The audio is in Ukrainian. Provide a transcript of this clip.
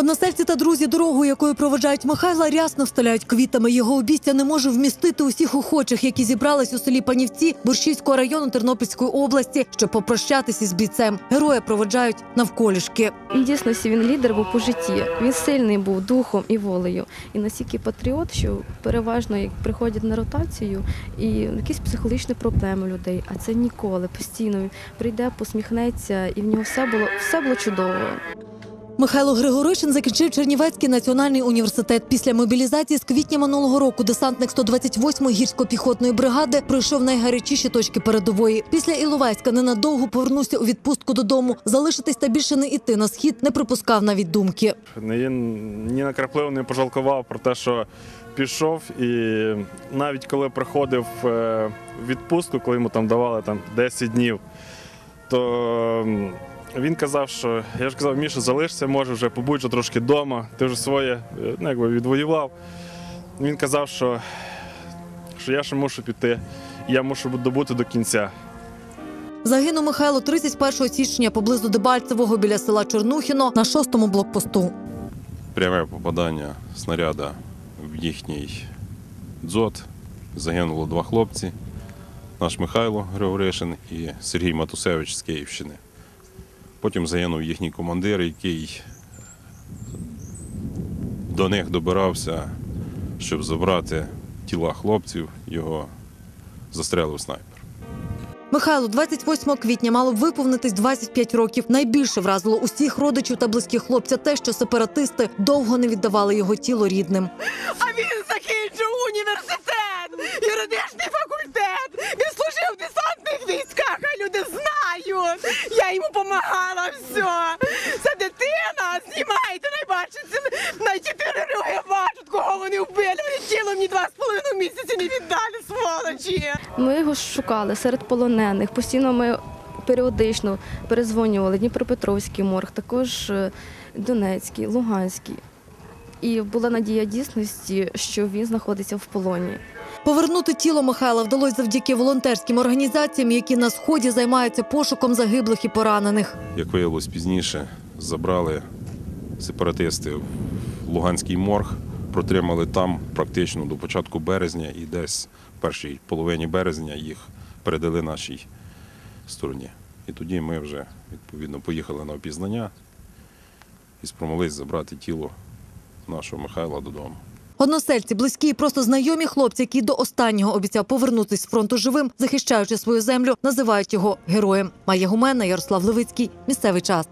Односельці та друзі дорогу, якою проведжають Михайла, рясно встеляють квітами. Його обістя не може вмістити усіх охочих, які зібрались у селі Панівці Борщівського району Тернопільської області, щоб попрощатися з бійцем. Героя проведжають навколішки. Він дійсно він лідер був по житті. Він сильний був духом і волею. І настільки патріот, що переважно приходять на ротацію і якісь психологічні проблеми людей. А це ніколи постійно прийде, посміхнеться, і в нього все було все було чудово. Михайло Григоришин закінчив Чернівецький національний університет. Після мобілізації з квітня минулого року десантник 128-ї гірсько-піхотної бригади пройшов найгарячіші точки передової. Після Іловайська ненадовго повернувся у відпустку додому. Залишитись та більше не іти на схід не припускав навіть думки. Ні, ні на краплину не пожалкував про те, що пішов. І навіть коли приходив е, відпустку, коли йому там давали там 10 днів, то він казав, що я ж казав, Міша, залишся, може вже побудь вже трошки вдома, ти вже своє е, ну, якби відвоював. Він казав, що, що я ще мушу піти, я мушу добути до кінця. Загинув Михайло 31 січня поблизу Дебальцевого біля села Чорнухіно на шостому блокпосту. пряме попадання снаряда в їхній дзот. Загинуло два хлопці. Наш Михайло Григоришин і Сергій Матусевич з Київщини. Потім загинув їхній командир, який до них добирався, щоб забрати тіла хлопців. Його застрелив снайпер. Михайлу 28 квітня мало б виповнитись 25 років. Найбільше вразило усіх родичів та близьких хлопця те, що сепаратисти довго не віддавали його тіло рідним. А він закінчив університет, юридичний Я йому допомагала, все. Це дитина, знімайте, найбачиться. На чотири роги бачать, кого вони вбили. Вони тіло мені два з половиною місяці не віддали, сволочі. Ми його шукали серед полонених. Постійно ми періодично перезвонювали Дніпропетровський морг, також е, Донецький, Луганський. І була надія дійсності, що він знаходиться в полоні. Повернути тіло Михайла вдалося завдяки волонтерським організаціям, які на сході займаються пошуком загиблих і поранених. Як виявилось пізніше, забрали сепаратисти в Луганський морг, протримали там практично до початку березня і десь в першій половині березня їх передали нашій стороні. І тоді ми вже відповідно поїхали на опізнання і спромоглись забрати тіло нашого Михайла додому. Односельці, близькі і просто знайомі хлопці, які до останнього обіцяв повернутись з фронту живим, захищаючи свою землю, називають його героєм. Має гумена Ярослав Левицький. Місцевий час.